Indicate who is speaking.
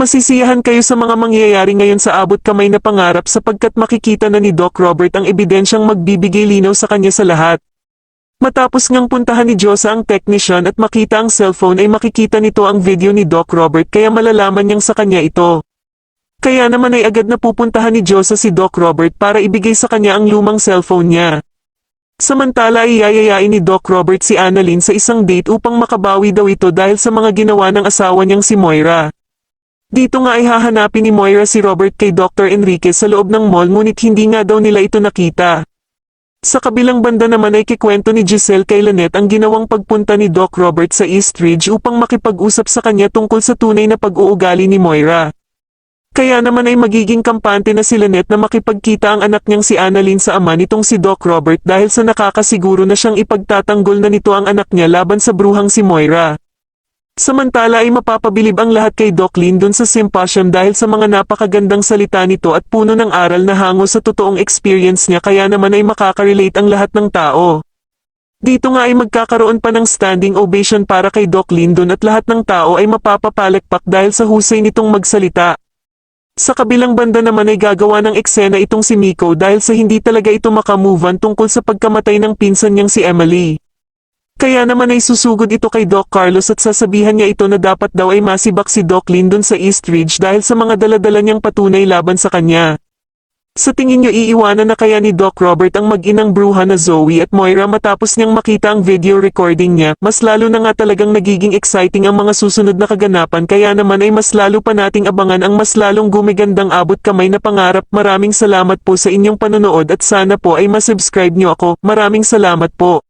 Speaker 1: Masisiyahan kayo sa mga mangyayari ngayon sa abot kamay na pangarap sapagkat makikita na ni Doc Robert ang ebidensyang magbibigay linaw sa kanya sa lahat. Matapos ngang puntahan ni Diyosa ang technician at makita ang cellphone ay makikita nito ang video ni Doc Robert kaya malalaman niyang sa kanya ito. Kaya naman ay agad na pupuntahan ni Diyosa si Doc Robert para ibigay sa kanya ang lumang cellphone niya. Samantala ay yayayain ni Doc Robert si Annalyn sa isang date upang makabawi daw ito dahil sa mga ginawa ng asawa niyang si Moira. Dito nga ay hahanapin ni Moira si Robert kay Dr. Enriquez sa loob ng mall ngunit hindi nga daw nila ito nakita. Sa kabilang banda naman ay kikwento ni Giselle kay Lynette ang ginawang pagpunta ni Doc Robert sa East Ridge upang makipag-usap sa kanya tungkol sa tunay na pag-uugali ni Moira. Kaya naman ay magiging kampante na si Lynette na makipagkita ang anak niyang si Annalyn sa ama nitong si Doc Robert dahil sa nakakasiguro na siyang ipagtatanggol na nito ang anak niya laban sa bruhang si Moira. Samantala ay mapapabilib ang lahat kay Doc Lin dun sa symposium dahil sa mga napakagandang salita nito at puno ng aral na hango sa totoong experience niya kaya naman ay makakarelate ang lahat ng tao. Dito nga ay magkakaroon pa ng standing ovation para kay Doc Lindon at lahat ng tao ay mapapapalakpak dahil sa husay nitong magsalita. Sa kabilang banda naman ay gagawa ng eksena itong si Miko dahil sa hindi talaga ito makamove on tungkol sa pagkamatay ng pinsan niyang si Emily. Kaya naman ay susugod ito kay Doc Carlos at sasabihan niya ito na dapat daw ay masibak si Doc Lindon sa East Ridge dahil sa mga daladala niyang patunay laban sa kanya. Sa tingin niyo iiwanan na kaya ni Doc Robert ang mag-inang bruha na Zoe at Moira matapos niyang makita ang video recording niya, mas lalo na nga talagang nagiging exciting ang mga susunod na kaganapan kaya naman ay mas lalo pa nating abangan ang mas lalong gumigandang abot kamay na pangarap. Maraming salamat po sa inyong panonood at sana po ay masubscribe niyo ako. Maraming salamat po.